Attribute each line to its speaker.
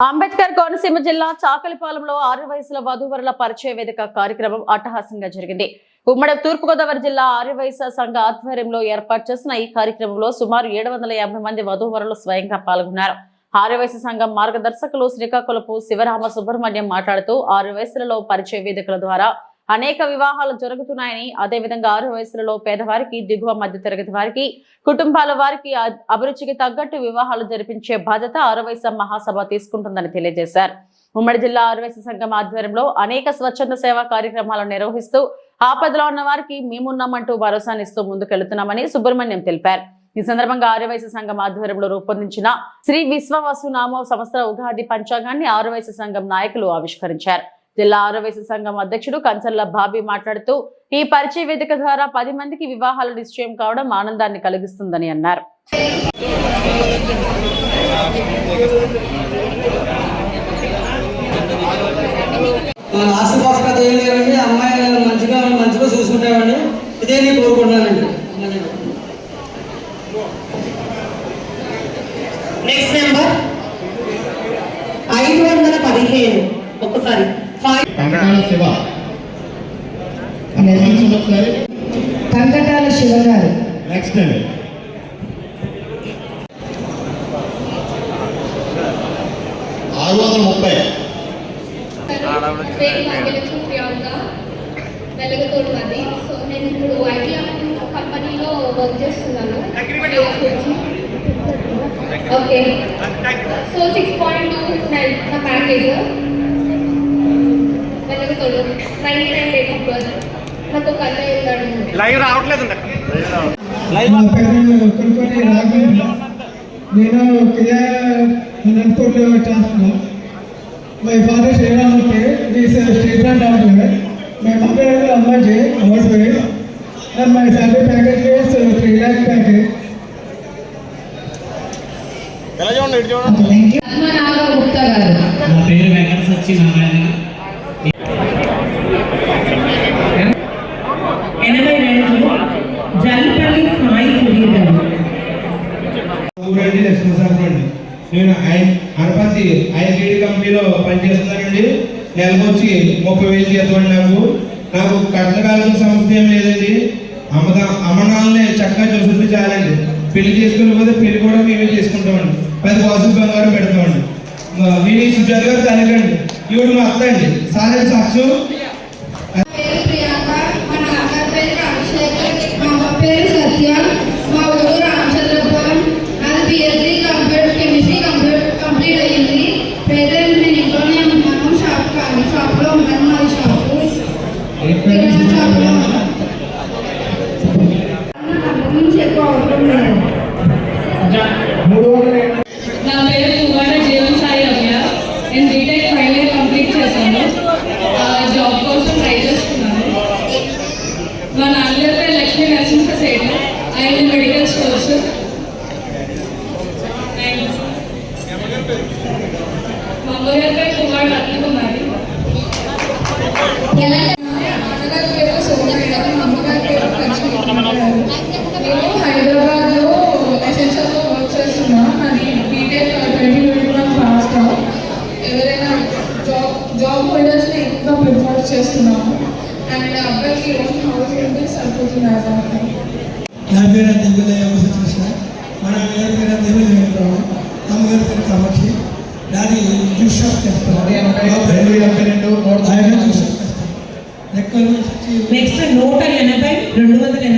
Speaker 1: అంబేద్కర్ కోనసీమ జిల్లా చాకలిపాలెంలో ఆరు వయసుల వధూవరుల పరిచయ వేదిక కార్యక్రమం అట్టహాసంగా జరిగింది. ఉమ్మడి తూర్పుగోదావరి జిల్లా ఆర్య వయసు సంఘ ఆధ్వర్యంలో ఏర్పాటు చేసిన ఈ కార్యక్రమంలో సుమారు ఏడు వందల యాభై మంది వధూవరులు స్వయంగా పాల్గొన్నారు. ఆర్య వయసు సంఘం మార్గదర్శకులు శ్రీకాకుళపు శివరామ సుబ్రహ్మణ్యం మాట్లాడుతూ ఆరు వయసులలో పరిచయ వేదికల ద్వారా అనేక వివాహాలు జరుగుతున్నాయని అదేవిధంగా ఆరు వయసులలో పేదవారికి దిగువ మధ్య తరగతి వారికి కుటుంబాల వారికి అభిరుచికి తగ్గట్టు వివాహాలు జరిపించే బాధ్యత ఆరవైస మహాసభ తీసుకుంటుందని తెలియజేశారు. ఉమ్మడి జిల్లా ఆరవైస సంఘం ఆధ్వర్యంలో అనేక స్వచ్ఛంద సేవా కార్యక్రమాలను నిర్వహిస్తూ ఆపదలో ఉన్న వారికి మేమున్నామంటూ భరోసానిస్తూ ముందుకెళ్తున్నామని సుబ్రహ్మణ్యం తెలిపారు. ఈ సందర్భంగా ఆర్యవైశ్య సంఘం ఆధ్వర్యంలో రూపొందించిన శ్రీ విశ్వవసు నామ సంవత్సర ఉగాది పంచాంగాన్ని ఆర్యవైశ్య సంఘం నాయకులు ఆవిష్కరించారు. జిల్లా ఆర్యవైశ్య సంఘం అధ్యక్షుడు కంచర్ల బాబీ మాట్లాడుతూ ఈ పరిచయ వేదిక ద్వారా పది మందికి వివాహాలు నిశ్చయం కావడం ఆనందాన్ని కలిగిస్తుందని అన్నారు.
Speaker 2: మన ఆశపాసకత ఏం లేదండి. అమ్మాయి గారు మంచిగా మంచిగా చూసుకుంటామండి. ఇదే నేను కోరుకుంటున్నానండి.
Speaker 3: నెక్స్ట్ నెంబర్ ఐదు వందల పదిహేను. ఒకసారి. కంకటాల శివ. గారు
Speaker 4: నెక్స్ట్ ఆరు వందల ముప్పై
Speaker 5: వెలగతోడు అది సో నేను ఇప్పుడు ఐబిఎం కంపెనీలో వర్క్ చేస్తున్నాను okay so six point two నా package వెలగతోడు ninety nine date of birth నాకు ఒక అన్నయ్య ఉన్నాడు
Speaker 6: లైవ్ రావట్లేదండి
Speaker 7: నా పేరు కొనుక్కొని రాఘవేంద్ర నేను కియా అనంతపూర్లో చేస్తున్నా my father Sriramurthy is state brand officer my mother Ammaji housewife and my salary package is three lakh package
Speaker 6: ఎలా చూడండి ఇటు చూడండి
Speaker 3: పద్మనాభ గుప్తా గారు
Speaker 8: నా పేరు వెంకట సత్యనారాయణ
Speaker 9: ఊరండి నేను ఆయన అనపతి ఐఎల్ఈడి కంపెనీలో పనిచేస్తున్నానండి. నెలకు వచ్చి ముప్పై వేలు జీతం నాకు. నాకు కట్టకాలం సమస్య ఏం లేదండి. అమ్మదా అమ్మనాన్నని చక్కగా చూసుకుంటే చాలండి. పెళ్ళి చేసుకుని పోతే పెళ్ళి కూడా మేమే చేసుకుంటామండి. పది బాసులు బంగారం పెడతామండి. వీని సుజాత గారు తనకండి. ఈవిడ మా అత్త అండి. సార్ సాక్ష్యం
Speaker 5: నేను
Speaker 10: బీటెక్ ఫైనల్ ఇయర్ కంప్లీట్ చేశాను. జాబ్ కోసం ట్రై చేస్తున్నాను. మా నాన్నగారు లక్ష్మీ నరసింహ సేట్ చేస్తున్నాము. అండ్ అబ్బాయికి ఓన్ హౌస్ ఉంటే సరిపోతున్నారు
Speaker 7: నా పేరు దివ్యదయ కృష్ణ మన గారి పేరు దివ్యదయ పేరు కామాక్షి. డాడీ జ్యూస్ షాప్ చేస్తున్నారు.
Speaker 9: రెండు ఎనభై రెండు
Speaker 7: ఆయన జ్యూస్ షాప్ చేస్తారు రెక్కలు
Speaker 8: నెక్స్ట్ నూట ఎనభై రెండు వందల ఎనభై